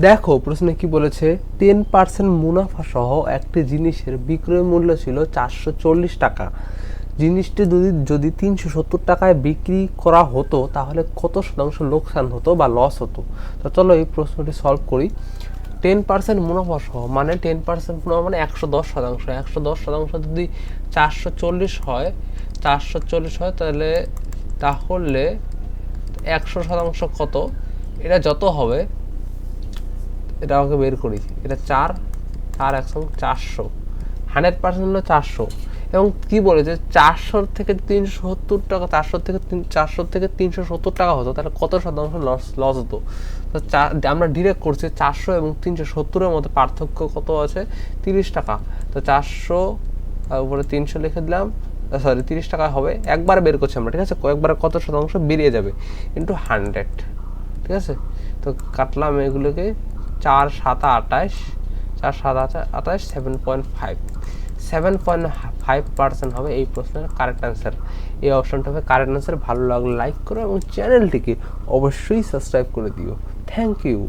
দেখো, প্রশ্নে কি বলেছে টেন পার্সেন্ট মুনাফা সহ একটি জিনিসের বিক্রয় মূল্য ছিল চারশো চল্লিশ টাকা। জিনিসটি যদি যদি তিনশো সত্তর টাকায় বিক্রি করা হতো, তাহলে কত শতাংশ লোকসান হতো বা লস হতো? তো চলো এই প্রশ্নটি সলভ করি। টেন পার্সেন্ট মুনাফা সহ মানে টেন পার্সেন্ট মুনাফা মানে একশো দশ শতাংশ। একশো দশ শতাংশ যদি চারশো চল্লিশ হয়, চারশো চল্লিশ হয়, তাহলে তাহলে একশো শতাংশ কত? এটা যত হবে এটা আমাকে বের করি এটা চার চার একশো, চারশো। হান্ড্রেড পার্সেন্ট হলো চারশো। এবং কি বলেছে? চারশো থেকে তিনশো সত্তর টাকা চারশো থেকে চারশো থেকে তিনশো সত্তর টাকা হতো, তাহলে কত শতাংশ লস লস হতো? তো আমরা ডিরেক্ট করছি চারশো এবং তিনশো সত্তরের মধ্যে পার্থক্য কত আছে? তিরিশ টাকা। তো চারশো উপরে তিনশো লিখে দিলাম। সরি তিরিশ টাকা হবে। একবার বের করছি আমরা, ঠিক আছে? কয়েকবার কত শতাংশ বেরিয়ে যাবে? ইন্টু হান্ড্রেড ঠিক আছে? তো কাটলাম এগুলোকে। চার সাত আঠাশ, চার সাত আঠাশ seven point five seven point five percent হবে এই প্রশ্নের কারেক্ট অ্যান্সার এই অপশনটা হবে কারেক্ট অ্যান্সার ভালো লাগলে লাইক করো এবং চ্যানেলটিকে অবশ্যই সাবস্ক্রাইব করে দিও। Thank you